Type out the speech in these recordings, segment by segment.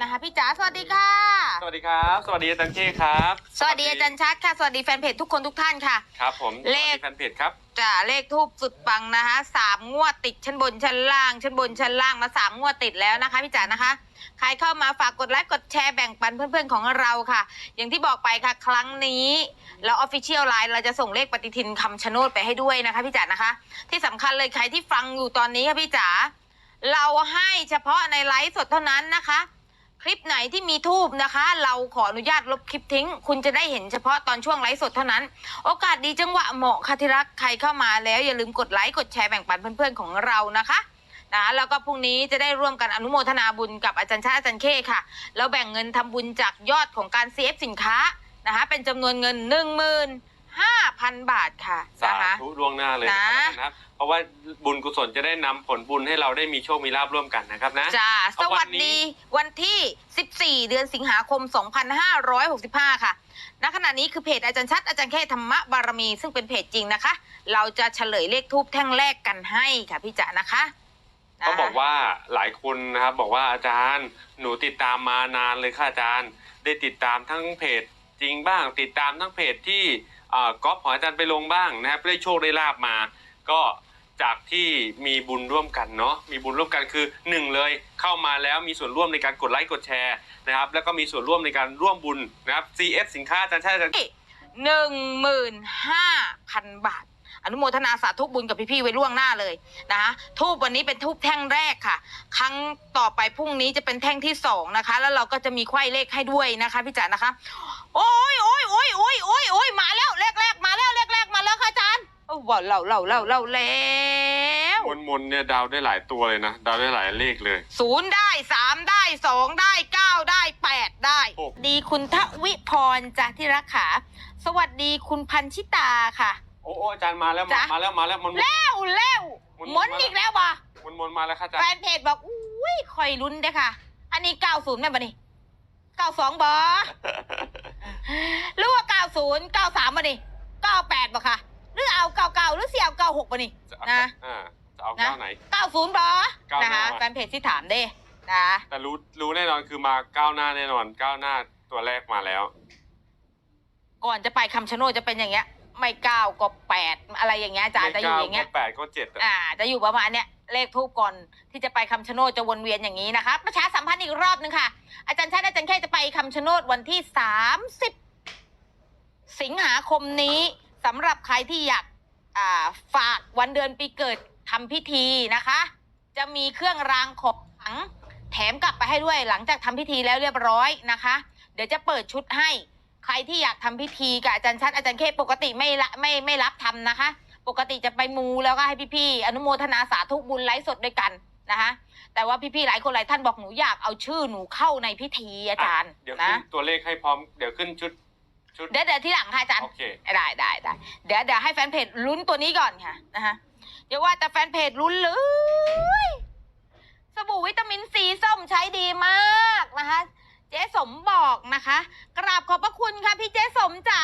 นะคะ พี่จ๋าสวัสดีค่ะ สวัสดีครับ สวัสดีอาจารย์เค้ครับ สวัสดีอาจารย์ชัดค่ะ สวัสดีแฟนเพจทุกคนทุกท่านค่ะ ครับผมเลขสวัสดีแฟนเพจครับจ้าเลขทูบสุดปังนะคะสามงวดติดชั้นบนชั้นล่างชั้นบนชั้นล่างมาสามงวดติดแล้วนะคะพี่จ๋านะคะ ใครเข้ามาฝากกดไลค์กดแชร์แบ่งปันเพื่อนๆของเราค่ะ อย่างที่บอกไปค่ะ ครั้งนี้แล้วออฟฟิเชียลไลน์เราจะส่งเลขปฏิทินคำชะโนดไปให้ด้วยนะคะพี่จ๋านะคะ ที่สำคัญเลยใครที่ฟังอยู่ตอนนี้ค่ะพี่จ๋าเราให้เฉพาะในไลฟ์สดเท่านั้นนะคะค ลิปไหนที่มีทูบนะคะ เราขออนุญาตลบคลิปทิ้ง คุณจะได้เห็นเฉพาะตอนช่วงไลฟ์สดเท่านั้น โอกาสดีจังหวะเหมาะค่ะที่รักใครเข้ามาแล้วอย่าลืมกดไลค์กดแชร์แบ่งปันเพื่อนๆของเรานะคะนะแล้วก็พรุ่งนี้จะได้ร่วมกันอนุโมทนาบุญกับอาจารย์ชาอาจารย์เคค่ะ แล้วแบ่งเงินทำบุญจากยอดของการเซฟสินค้านะคะเป็นจำนวนเงิน1 5 0 0 0 บาทค่ะสานะคะ ธุล่วงหน้าเลยนะนะครับเพราะว่าบุญกุศลจะได้นำผลบุญให้เราได้มีโชคมีลาบร่วมกันนะครับนะ จ้าสเอาวัวันสนี้ดีวันที่ 14 เดือนสิงหาคม 2565 ค่ะ ณ ขณะนี้คือเพจอาจารย์ชัด อาจารย์แค่ธรรมบารมี ซึ่งเป็นเพจจริงนะคะ เราจะเฉลยเลขทูบแท่งแรกกันให้ค่ะพี่จ๋านะคะเขาบอกว่าหลายคนนะครับบอกว่าอาจารย์หนูติดตามมานานเลยค่ะอาจารย์ ได้ติดตามทั้งเพจจริงบ้าง ติดตามทั้งเพจที่เอ่อ ก๊อฟของอาจารย์ไปลงบ้างนะครับได้โชคได้ลาบมา ก็จากที่มีบุญร่วมกันเนาะมีบุญร่วมกันคือหนึ่งเลยเข้ามาแล้วมีส่วนร่วมในการกดไลค์กดแชร์นะครับแล้วก็มีส่วนร่วมในการร่วมบุญนะครับ CF สินค้าอาจารย์ใช่อาจารย์หนึ่งหมื่นห้าพันบาท อนุโมทนาสาธุบุญกับพี่ๆไว้ล่วงหน้าเลยนะคะทูบวันนี้เป็นทูบแท่งแรกค่ะ ครั้งต่อไปพรุ่งนี้จะเป็นแท่งที่สองนะคะ แล้วเราก็จะมีไขว้เลขให้ด้วยนะคะพี่จ๋านะคะ โอ้ยโอ้ยโอ้ยโอ้ยโอ้ยโอ้ยมาแล้วเลขแรกมาแล้วเลขแรกมาแล้วค่ะอาจารย์โอ้ว้าวเราเราเราเราแล้วมนมนๆเนี่ยดาวได้หลายตัวเลยนะ ดาวได้หลายเลขเลย ศูนย์ได้สามได้สองได้เก้าได้แปดได้ โอ้ ดีคุณทวิพรจ้ะที่รักขา สวัสดีคุณพันชิตาค่ะ โอ้โอ้อาจารย์มาแล้วมาจ๊ะ มาแล้วมาแล้วมนเร็วเร็วหมุน หมุนอีกแล้วบ่มนมนๆมาแล้วค่ะอาจารแฟย์นเพจบอกอุ้ยคอยลุ้นเด้อค่ะ อันนี้เก้าศูนย์แม่นบ่นี่เก้าสองบ่ หรือว่าเก้าศูนย์เก้าสามบ่นี่เก้าแปดบ่ค่ะ หรือเอาเก้าเก้าหรือเสี่ยวเก้าหกบ่นี่ จะเอานะ อ่าจะเอานะเก้าไหน เก้าศูนย์บ่ก้าวหนะน้าคะมาแฟนเพจที่ถามเด้นะแต่รู้รู้แน่นอนคือมาก้าวหน้าแน่นอนก้าวหน้าตัวแรกมาแล้ว ก่อนจะไปคำชะโนดจะเป็นอย่างเงี้ย ไม่เก้าก็แปดอะไรอย่างเงี้ยอาจารย์จะอยู่อย่างเงี้ย ไม่ก้วก็แปดก็เจ็ดอะอ่า จะอยู่ประมาณเนี้ย เลขทูบก่อนที่จะไปคำชะโนดจะวนเวียนอย่างนี้นะคะ ประชาสัมพันธ์อีกรอบหนึ่งค่ะ อาจารย์ชาติอาจารย์แค่จะไปคำชะโนดวันที่สามสิบสิงหาคมนี้สำหรับใครที่อยากาฝากวันเดือนปีเกิดทำพิธีนะคะ จะมีเครื่องรางของขลังแถมกลับไปให้ด้วยหลังจากทำพิธีแล้วเรียบร้อยนะคะ เดี๋ยวจะเปิดชุดให้ใครที่อยากทำพิธีกับอาจารย์ชัดอาจารย์เคปกติไม่ละไม่ไม่รับทำนะคะ ปกติจะไปมูแล้วก็ให้พี่ๆอนุโมทนาสาธุบุญไลฟ์สดด้วยกันนะคะแต่ว่าพี่ๆหลายคนหลายท่านบอกหนูอยากเอาชื่อหนูเข้าในพิธีอาจารย์เดี๋ยวนะขึ้นตัวเลขให้พร้อมเดี๋ยวขึ้นชุดชุดเดี๋ยวเดี๋ยวที่หลังค่ะอาจารย์โอเคได้ได้ได้เดี๋ยวเดี๋ยวให้แฟนเพจลุ้นตัวนี้ก่อนค่ะนะคะเดี๋ยวว่าแต่แฟนเพจลุ้นเลยสบู่วิตามินซีส้มใช้ดีมากนะคะ เจ๊สมบอกนะคะ กราบขอบพระคุณค่ะพี่เจ๊สมจ๋า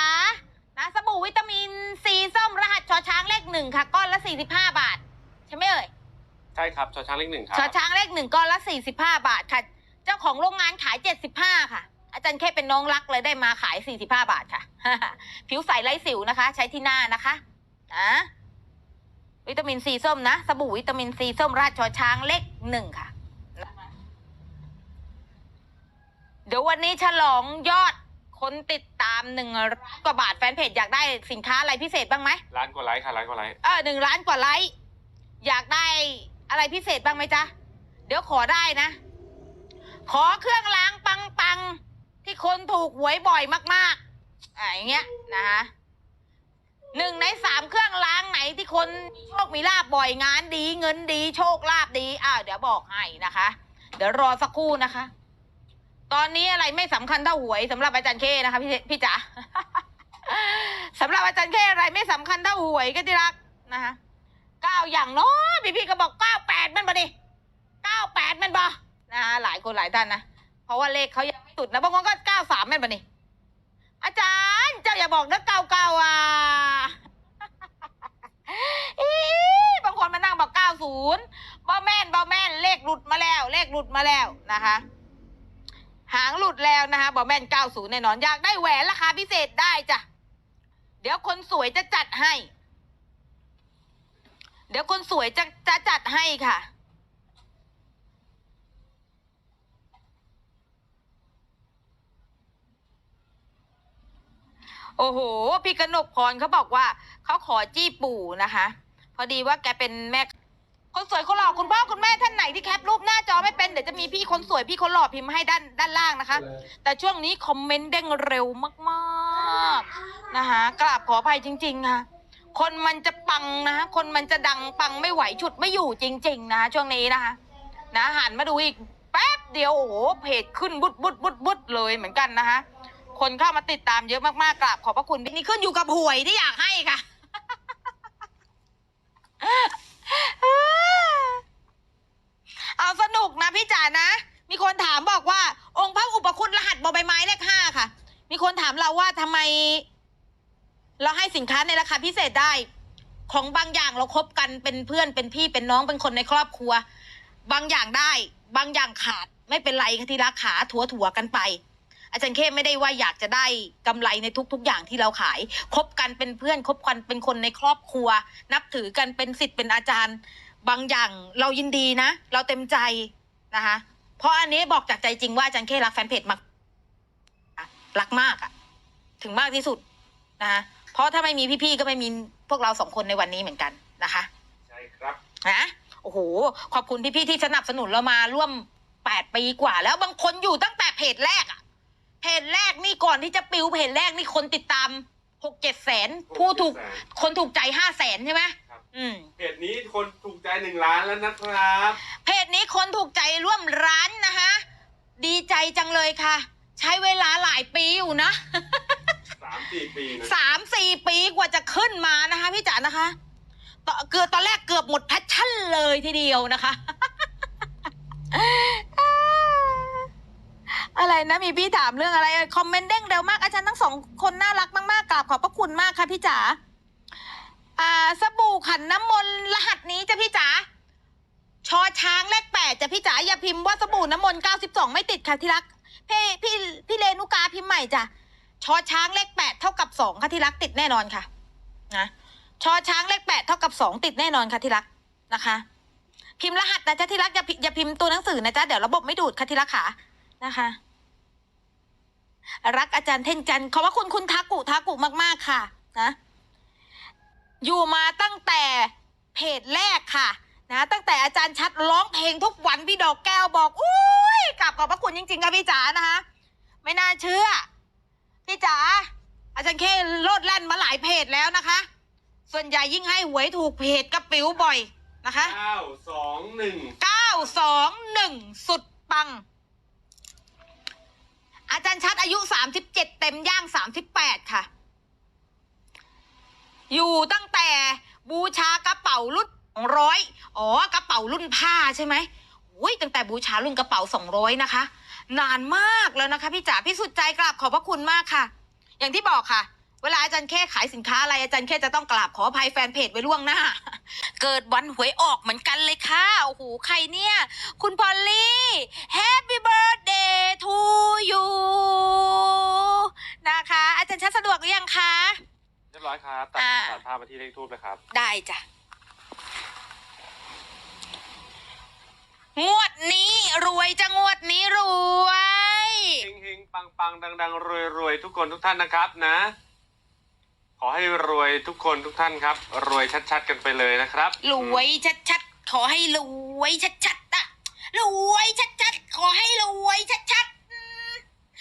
นะสบู่วิตามินซีส้มรหัสชอช้างเลขหนึ่งค่ะ ก้อนละสี่สิบห้าบาท ใช่ไหมเอ่ยใช่ครับชอช้างเลขหนึ่งครับชอช้างเลขหนึ่งก้อนละสี่สิบห้าบาทค่ะ เจ้าของโรงงานขายเจ็ดสิบห้าค่ะ อาจารย์แค่เป็นน้องรักเลยได้มาขายสี่สิบห้าบาทค่ะ ผิวใสไร้สิวนะคะ ใช้ที่หน้านะคะนะวิตามินซีส้มนะสบู่วิตามินซีส้มราดชอช้างเลขหนึ่งค่ะ เดี๋ยววันนี้ฉลองยอด คนติดตามหนึ่งล้านกว่าบาทแฟนเพจอยากได้สินค้าอะไรพิเศษบ้างไหมล้านกว่าไลค์ค่ะล้านกว่าไลค์เออหนึ่งล้านกว่าไลค์อยากได้อะไรพิเศษบ้างไหมจ๊ะ เดี๋ยวขอได้นะ ขอเครื่องล้างปังปังๆที่คนถูกหวยบ่อยมากๆอ่าอย่างเงี้ยนะคะหนึ่งในสามเครื่องล้างไหนที่คนมีโชคมีลาบบ่อยงานดีเงินดี โชคลาบดีอ้าวเดี๋ยวบอกให้นะคะ เดี๋ยวรอสักครู่นะคะ ตอนนี้อะไรไม่สำคัญเท่าหวยสำหรับอาจารย์เคนะคะพี่พี่จ๋าสำหรับอาจารย์เคอะไรไม่สำคัญเท่าหวยก็ที่รักนะคะเก้าอย่างเน้อยพี่พี่ก็บอกเก้าแปดมันบ่ดิเก้าแปดมันบ่นะคะหลายคนหลายท่านนะเพราะว่าเลขเขายังไม่สุดนะบางคนก็เก้าสามมันบ่นี่อาจารย์เจ้าอย่าบอกนะเก้าเก้าอะบางคนมานั่งบอกเก้าศูนย์บ่แม่นบ่แม่นเลขหลุดมาแล้ว เลขหลุดมาแล้วนะคะ หางหลุดแล้วนะคะบอแม่นเก้าศูนย์แน่นอนอยากได้แหวนราคาพิเศษได้จ้ะ เดี๋ยวคนสวยจะจัดให้ เดี๋ยวคนสวยจะจะจัดให้ค่ะโอ้โห พี่กนกพรเขาบอกว่า เขาขอจี้ปู่นะคะ พอดีว่าแกเป็นแม่ คนสวยคนหล่อคุณพ่อคุณแม่ท่านไหนที่แคปรูปหน้าจอไม่เป็นเดี๋ยวจะมีพี่คนสวยพี่คนหล่อพิมพ์ให้ด้านด้านล่างนะคะ แต่ช่วงนี้คอมเมนต์เด้งเร็วมากๆนะคะกราบขออภัยจริงๆค่ะคนมันจะปังนะคนมันจะดังปังไม่ไหวฉุดไม่อยู่จริง ๆนะช่วงนี้นะคะ นะหันมาดูอีกแป๊บเดียวโอ้โหเพจขึ้นบุดบุดบุดบุดเลยเหมือนกันนะคะคนเข้ามาติดตามเยอะมากๆกราบขอบพระคุณนี่ขึ้นอยู่กับหวยที่อยากให้ค่ะ เอาสนุกนะพี่จ๋านะ มีคนถามบอกว่า องค์พระอุปคุณรหัสบอใบไม้เลขห้าค่ะ มีคนถามเราว่าทำไม เราให้สินค้าในราคาพิเศษได้ ของบางอย่างเราคบกันเป็นเพื่อนเป็นพี่เป็นน้องเป็นคนในครอบครัว บางอย่างได้ บางอย่างขาดไม่เป็นไรค่ะที่รักขาถัวถัวกันไป อาจารย์เข้ไม่ได้ว่าอยากจะได้กำไรในทุก ๆ อย่างที่เราขาย คบกันเป็นเพื่อน คบกันเป็นคนในครอบครัว นับถือกันเป็นสิทธิ์เป็นอาจารย์ บางอย่างเรายินดีนะ เราเต็มใจนะคะ เพราะอันนี้บอกจากใจจริงว่าอาจารย์เข้รักแฟนเพจมากรักมากอะถึงมากที่สุดนะคะเพราะถ้าไม่มีพี่ๆก็ไม่มีพวกเราสองคนในวันนี้เหมือนกันนะคะ ใช่ครับนะโอ้โห ขอบคุณพี่ๆที่สนับสนุนเรามาร่วมแปดปีกว่า แล้วบางคนอยู่ตั้งแต่เพจแรกอะเพจแรกนี่ก่อนที่จะปิวเพจแรกนี่คนติดตามหกเจ็ดแสนผู้ถูกคนถูกใจห้าแสนใช่ไหมครับ อืมเพจนี้คนถูกใจหนึ่งล้านแล้วนะครับ เพจนี้คนถูกใจร่วมร้านนะคะ ดีใจจังเลยค่ะ ใช้เวลาหลายปีอยู่นะ สามสี่ปีนะสามสี่ปีกว่าจะขึ้นมานะคะพี่จ๋านะคะตอนเกือบตอนแรกเกือบหมดแพชชั่นเลยทีเดียวนะคะ อะไรนะมีพี่ถามเรื่องอะไรคอมเมนต์เด้งเร็วมากอาจารย์ทั้งสองคนน่ารักมากๆกราบขอบพระคุณมากค่ะพี่จ๋า อ่าสบู่ขันน้ำมนต์รหัสนี้จ้ะพี่จ๋าชอช้างเลขแปดจ้ะพี่จ๋าอย่าพิมพ์ว่าสบู่น้ำมนต์เก้าสิบสองไม่ติดค่ะที่รักพี่พี่พี่เลนุกาพิมพ์ใหม่จ้ะชอช้างเลขแปดเท่ากับสองค่ะที่รักติดแน่นอนค่ะนะชอช้างเลขแปดเท่ากับสองติดแน่นอนค่ะที่รักนะคะ พิมพ์รหัสนะจ๊ะที่รักอย่าอย่าพิมพ์ตัวหนังสือนะจ๊ะเดี๋ยวระบบไม่ดูดค่ะที่รักขานะคะ รักอาจารย์เท่นจันทร์ขอบพระคุณคุณทากุทากุมากๆค่ะนะ อยู่มาตั้งแต่เพจแรกค่ะนะตั้งแต่อาจารย์ชัดร้องเพลงทุกวันพี่ดอกแก้วบอกอุ้ยกลับขอบพระคุณจริงๆค่ะพี่จ๋านะคะไม่น่าเชื่อ พี่จ๋าอาจารย์เคโลดแล่นมาหลายเพจแล้วนะคะ ส่วนใหญ่ยิ่งให้หวยถูกเพจกระปิวบ่อยนะคะเก้าสองหนึ่งเก้าสองหนึ่งสุดปัง อาจารย์ชัดอายุสามสิบเจ็ดเต็มย่างสามสิบแปดค่ะ อยู่ตั้งแต่ บูชากระเป๋ารุ่นสองร้อยอ๋อกระเป๋ารุ่นผ้าใช่ไหมอุ้ยตั้งแต่บูชารุ่นกระเป๋าสองร้อยนะคะ นานมากแล้วนะคะพี่จ๋าพี่สุดใจกราบขอบพระคุณมากค่ะ อย่างที่บอกค่ะ เวลาอาจารย์แค่ขายสินค้าอะไรอาจารย์แค่จะต้องกราบขออภัยแฟนเพจไว้ล่วงหน้า เกิดวันหวยออกเหมือนกันเลยค่ะโอ้โหใครเนี่ย คุณพอลลี่ Happy birthday to you นะคะ อาจารย์ชัดสะดวกหรือยังคะ ยบร้อยครับตัดอ่า ตัดภาพมาที่เลขทูบเลยครับ ได้จ้ะ งวดนี้รวยจะงวดนี้รวย เฮงเฮงปังปังดังดังรวยรวยทุกคนทุกท่านนะครับนะ ขอให้รวยทุกคนทุกท่านครับ รวยชัดๆกันไปเลยนะครับรวยชัดๆ ขอให้รวยชัดๆอะรวยชัดๆ ขอให้รวยชัดๆอืม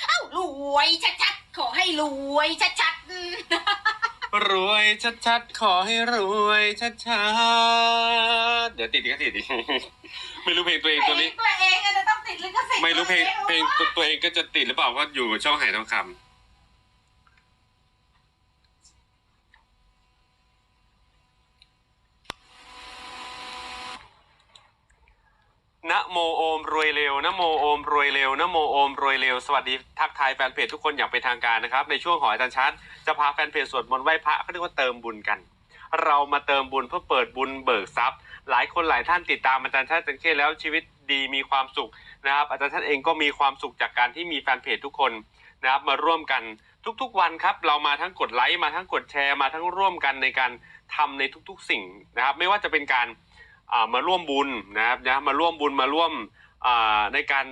เอ้ารวยชัดๆ ขอให้รวยชัดๆอืม รวยชัดๆ ขอให้รวยชัดๆ เดี๋ยวติดก็ติดอีกไม่รู้เพลงตัวเองตัวนี้ ตัวเองอาจจะต้องติดลิขสิทธิ์ไม่รู้เพลงตัวเพลองตัวตัวเองก็จะติดหรือเปล่าเพราะอยู่ช่องไหทองคำ โมโอมรวยเร็วนะโมโอมรวยเร็วนะโมโอมรวยเร็ว สวัสดีทักทายแฟนเพจทุกคนอย่างเป็นทางการนะครับ ในช่วงหออาจารย์ชัดจะพาแฟนเพจสวดมนต์ไหว้พระเขาเรียกว่าเติมบุญกัน เรามาเติมบุญเพื่อเปิดบุญเบิกทรัพย์ หลายคนหลายท่านติดตามอาจารย์ชัดจันเค้แล้วชีวิตดีมีความสุขนะครับ อาจารย์ชัดเองก็มีความสุขจากการที่มีแฟนเพจทุกคนนะครับมาร่วมกันทุกๆวันครับเรามาทั้งกดไลค์มาทั้งกดแชร์มาทั้งร่วมกันในการทำในทุกๆ สิ่งนะครับ ไม่ว่าจะเป็นการ มาร่วมบุญนะครับนะมาร่วมบุญมาร่วมในการ